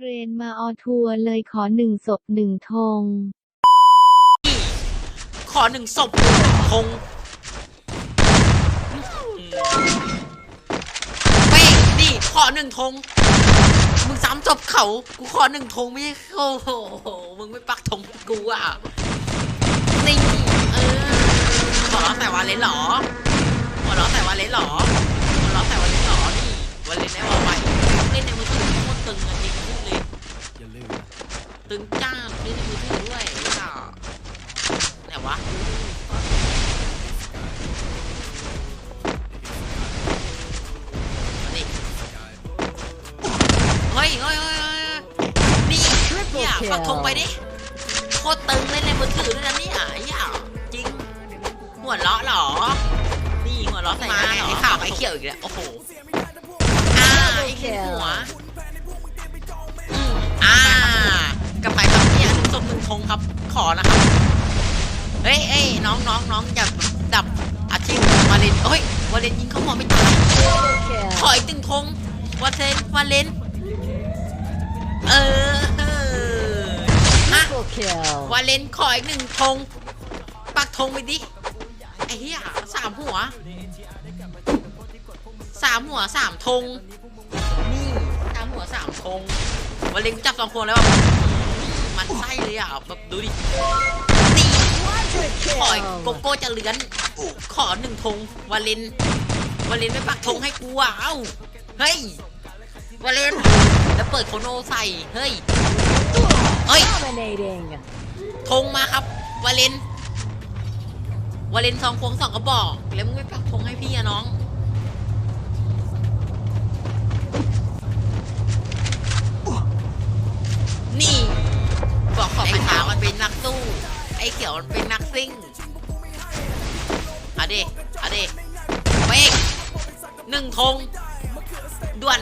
เรนมาออทัวร์เลยขอหนึ่งศพหนึ่งธงขอหนึ่งศพคงเป้งนี่ขอหนึ่งธงมึงซ้ำจบเขา กูขอหนึ่งธงไม่ใช่โอ้โหมึงไม่ปักธงกูอะนี่เออหัวเราะแต่วาเลนเหรอ ตึงจ้าเล่นในมือด้วยอะไหนวะนี่เฮ้ยเฮ้ยเฮ้ยเฮ้ยนี่เนี่ยปักธงไปดิโคตรตึงเล่นในมือถือด้วยนะเนี่ยไอ้เหี้ยจริง หัวเราะหรอ นี่หัวเราะใส่มาเหรอไอ้ข่าวไอ้เขียวอีกแล้วโอ้โห ยเอ้ยน้องน้องน้องอย่าดับอาชีพวาเลนเฮ้ยวาเลนยิงเขาหัวไม่ตายขออีกหนึ่งธงวาเลนวาเลนเออเอออะวาเลนขออีกหนึ่งธงปักธงไปดิไอ้เหี้ยสามหัวสามหัวสามธงนี่สามหัวสามธงวาเลนจับสองคนแล้วแบบมันไส้เลยอะแบบดูดิ นี่ขออีกโกโก้จะเลือน ขอหนึ่งธงวาเลนวาเลนไม่ปักธงให้กูอะเอ้าเฮ้ยวาเลนแล้วเปิดโคโนใส่เฮ้ยเฮ้ยธงมาครับวาเลนวาเลนสองควงสองกระบอก แล้วมึงไม่ปักธง อ้เขียวมันเป็นนักซิ่งอาดิอาดิเป๊กหนึ่งธงด่วน